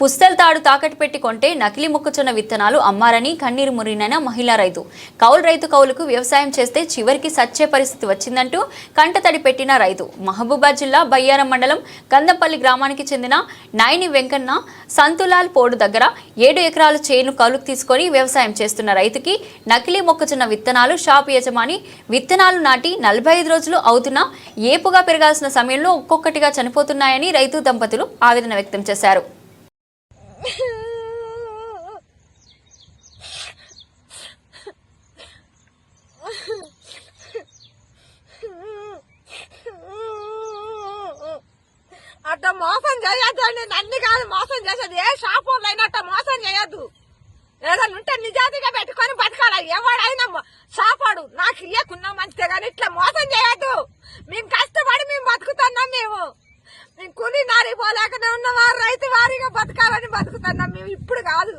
పుస్తల తాడు తాకట్టు పెట్టి కొంటే నకిలీ మొక్కజొన్న విత్తనాలు అమ్మారని కన్నీరు మురినైన మహిళా రైతు. కౌలు రైతు కౌలుకు వ్యవసాయం చేస్తే చివరికి సచ్చే పరిస్థితి వచ్చిందంటూ కంటతడి పెట్టిన రైతు. మహబూబాద్ జిల్లా బయ్యారం మండలం కందంపల్లి గ్రామానికి చెందిన నాయని వెంకన్న సంతులాల్ పోడు దగ్గర ఏడు ఎకరాల చేను కౌలుకు తీసుకొని వ్యవసాయం చేస్తున్న రైతుకి నకిలీ మొక్కజొన్న విత్తనాలు షాపు యజమాని విత్తనాలు నాటి నలభై ఐదు రోజులు అవుతున్నా ఏపుగా పెరగాల్సిన సమయంలో ఒక్కొక్కటిగా చనిపోతున్నాయని రైతు దంపతులు ఆవేదన వ్యక్తం చేశారు. చేయొద్దు నన్ను కాదు మోసం చేసేది. ఏ షాప్ వాళ్ళు మోసం చేయొద్దు. ఏదైనా ఉంటే నిజాతిగా పెట్టుకొని బతకాలి. ఎవడైనా షాపాడు నాకు ఇయ్యకున్నా మంచిదే కానీ ఇట్లా మోసం చేయొద్దు. మేము కష్టపడి మేము బతుకుతున్నాం మేము. మేము కూలి నారిపోలేకనే ఉన్న వారు రైతు వారిగా బతకాలని బతుకుతున్నాం మేము. ఇప్పుడు కాదు.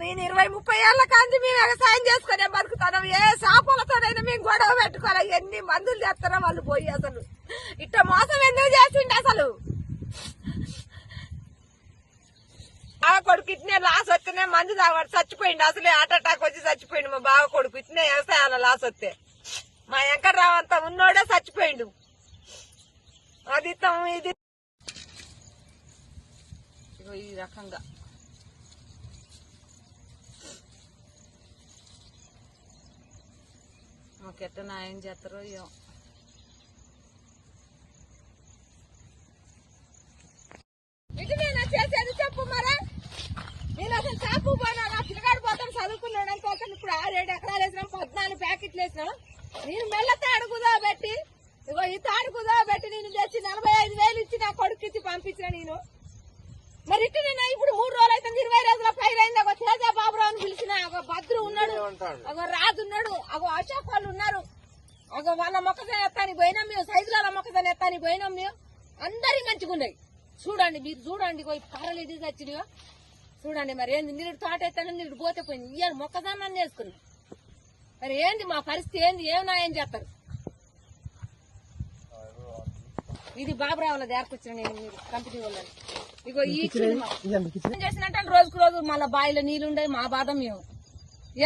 నేను ఇరవై ముప్పై ఏళ్ళ కాంతి మేము వ్యవసాయం చేసుకునే బతుకుతున్నాం. ఏ షాపులతోనైనా మేము గొడవ పెట్టుకోవాలి. ఎన్ని మందులు చేస్తారో వాళ్ళు పోయి అసలు. ఇట్ట మోసం ఎందుకు చేసిండే అసలు? బావ కొడుకు ఇట్నే లాస్ వస్తేనే మందు తాగాడు. చచ్చిపోయిండు. అసలే హార్ట్ అటాక్ వచ్చి చచ్చిపోయిండు మా బావ కొడుకు. ఇట్నే వ్యవసాయాల లాస్ వస్తే. మా వెంకట్రావు అంత ఉన్నోడే చచ్చిపోయిండు. అది ఇది ఈ రకంగా. మాకెట్ట న్యాయం చేస్తారో ఏమో ఇది నేను చేసేది చెప్పు మరా నేను అసలు షాపు పోయినా నా పిల్లగాడు పోతాం చదువుకున్నాడు అని పోతాను ఇప్పుడు ఆరేడు ఎకరాలు వేసినాం పద్నాలుగు ప్యాకెట్లు వేసినాం. నేను మెల్ల తాడుకుదా పెట్టి ఇగో ఈ తాడుకుదా పెట్టి నేను తెచ్చి నలభై ఐదు వేలు ఇచ్చి నా కొడుకు ఇచ్చి పంపించిన నేను. మరి ఇటు నేను ఇప్పుడు మూడు రోజులు అయితే ఇరవై రోజుల పైన అయింది. ఒక తేజ బాబురావు అని పిలిచిన ఒక భద్రు ఉన్నాడు. ఒక రాజు ఉన్నాడు. ఒక అశోక్ వాళ్ళు ఉన్నారు. ఒక వాళ్ళ మొక్కజొన్న ఎత్తానికి పోయినాం మేము సైజుల మొక్కజొన్న ఎత్తానికి పోయినాం మేము. అందరి మంచిగా ఉన్నాయి చూడండి మీరు చూడండి పోయి పారలు ఇది తెచ్చినగా చూడండి మరి ఏంది మీరు తోట ఎత్తాను మీరు పోతే పోయింది. ఇయ్యాలి మొక్కజొన్న వేసుకున్నాం మరి ఏంది మా పరిస్థితి ఏంది? ఏం నాయం చేస్తారు? ఇది బాబురావుల దేరకొచ్చిన నేను మీరు కంపెనీ వాళ్ళని. ఇగో ఈ చేసినట్టు రోజుకు రోజు మళ్ళీ బావిలో నీళ్ళు ఉండే మా బాధ మేము.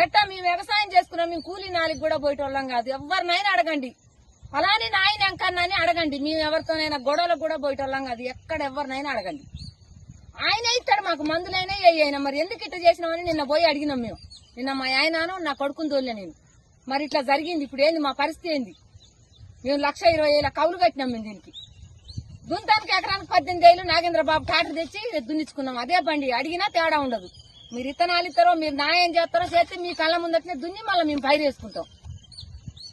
ఎట్టా మేము వ్యవసాయం చేసుకున్నాం మేము కూలీ నాలుగు కూడా పోయేటోళ్ళం కాదు. ఎవరినైనా అడగండి. అలానే నాయన అంకన్నాని అడగండి. మేము ఎవరితోనైనా గొడవలకు కూడా పోయేటోళ్ళం కాదు. ఎక్కడ ఎవరినైనా అడగండి. ఆయన ఇస్తాడు మాకు మందులైనా ఏ అయినా మరి ఎందుకు ఇట్లా చేసినామని నిన్న పోయి అడిగినాం మేము. నిన్న మా ఆయనను నా కొడుకుని తోలే నేను. మరి ఇట్లా జరిగింది ఇప్పుడు ఏంది మా పరిస్థితి ఏంది? మేము లక్ష ఇరవై వేల కౌలు కట్టినాం మేము దీనికి. దుంతానికి ఎకరానికి పద్దెనిమిది వేలు నాగేంద్ర బాబు ట్రాక్టర్ తెచ్చి దున్నించుకున్నాం అదే బండి అడిగినా తేడా ఉండదు. మీరు ఇత్తనాలు ఇస్తారో మీరు న్యాయం చేస్తారో చేస్తే మీ కళ్ళ ముందట్నే దున్ని మళ్ళీ మేము పైరు వేసుకుంటాం.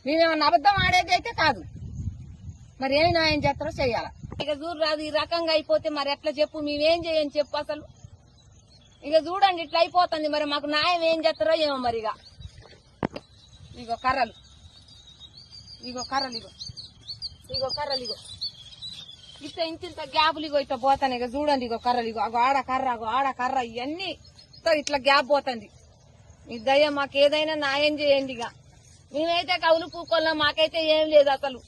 మేమేమన్నా అబద్ధం ఆడేది అయితే కాదు. మరి ఏమి న్యాయం చేస్తారో చేయాలా? ఇక చూడు రాదు ఈ రకంగా అయిపోతే మరి ఎట్లా చెప్పు? మేమేం చేయని చెప్పు అసలు? ఇక చూడండి ఇట్లా అయిపోతుంది మరి. మాకు న్యాయం ఏం చేస్తారో ఏమో మరి ఇక. ఇగో కర్రలు. ఇగో కర్రలు ఇగో. ఇగో కర్రలు ఇగో. ఇట్లా ఇంత ఇంత గ్యాపులు ఇగో ఇట్లా పోతాను ఇక చూడండి ఇగో కర్రలు ఇగో. అగో ఆడ కర్ర అగో ఆడ కర్ర ఇవన్నీ ఇట్లా గ్యాప్ పోతుంది. మీ దయ్య మాకు ఏదైనా న్యాయం చేయండి ఇక. మేమైతే కవులు పూకోళ్ళం మాకైతే ఏం లేదు అసలు.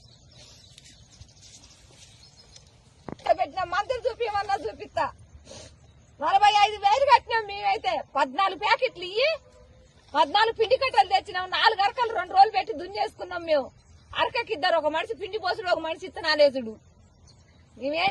పెట్టిన మందులు చూపించమన్నా చూపిస్తా. నలభై ఐదు వేలు కట్టినాం మేమైతే. పద్నాలుగు ప్యాకెట్లు ఇయ్యి పద్నాలుగు పిండి కట్టలు తెచ్చినాం నాలుగు అరకలు రెండు రోజులు పెట్టి దున్నేసుకున్నాం మేము. అరకకి ఇద్దరు ఒక మనిషి పిండి పోసుడు ఒక మనిషి ఇత్తనాలేసుడు. మేమేం